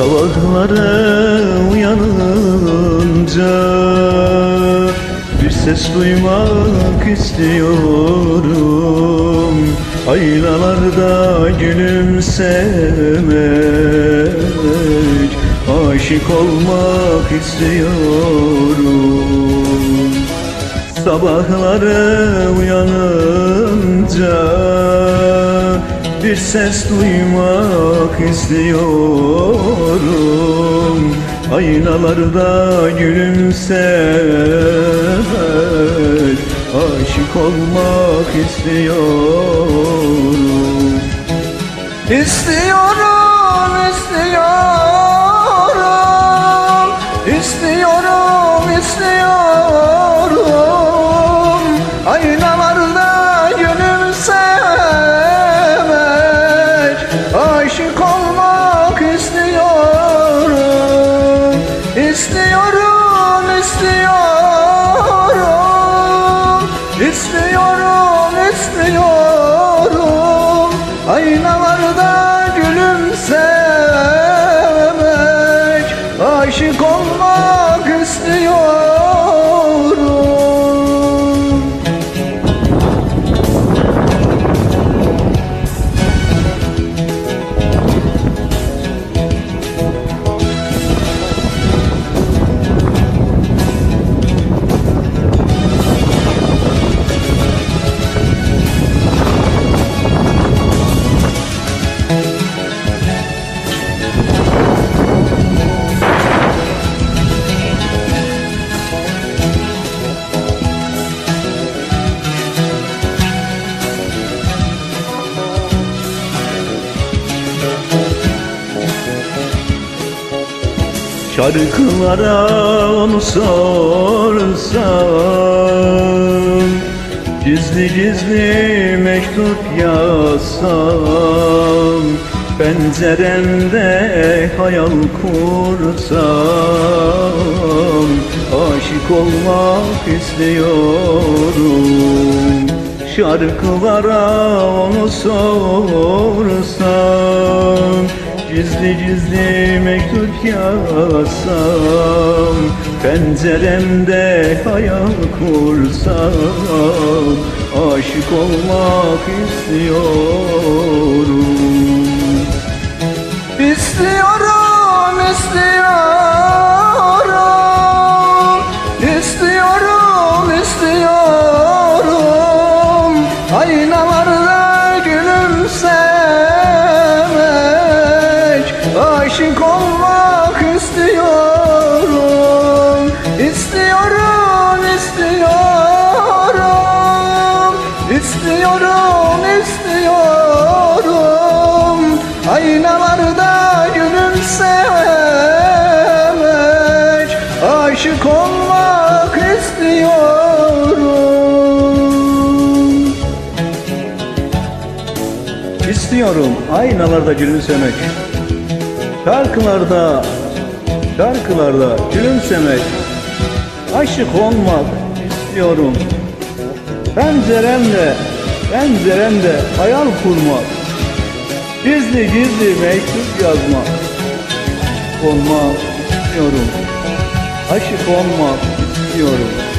Sabahlara uyanınca Bir ses duymak istiyorum. Aynalarda gülümsemek Aşık olmak istiyorum. Sabahlara uyanınca bir ses duymak istiyorum. Aynalarda gülümsemek Aşık olmak istiyorum. İstiyorum, istiyorum istiyorum İstiyorum, Şarkılara onu sorsam Gizli gizli mektup yazsam Penceremde hayal kursam Aşık olmak istiyorum. Şarkılara onu sorsam Gizli gizli mektup yazsam Penceremde hayal kursam Aşık olmak istiyorum. İstiyorum, istiyorum İstiyorum, istiyorum. Aynalarda İstiyorum, istiyorum. Aynalarda gülümsemek Aşık olmak istiyorum. İstiyorum aynalarda gülümsemek Şarkılarda, şarkılarda gülümsemek Aşık olmak istiyorum Penceremde, penceremde hayal kurmak Gizli gizli mektup yazmak Olmak istiyorum. Aşık olmak istiyorum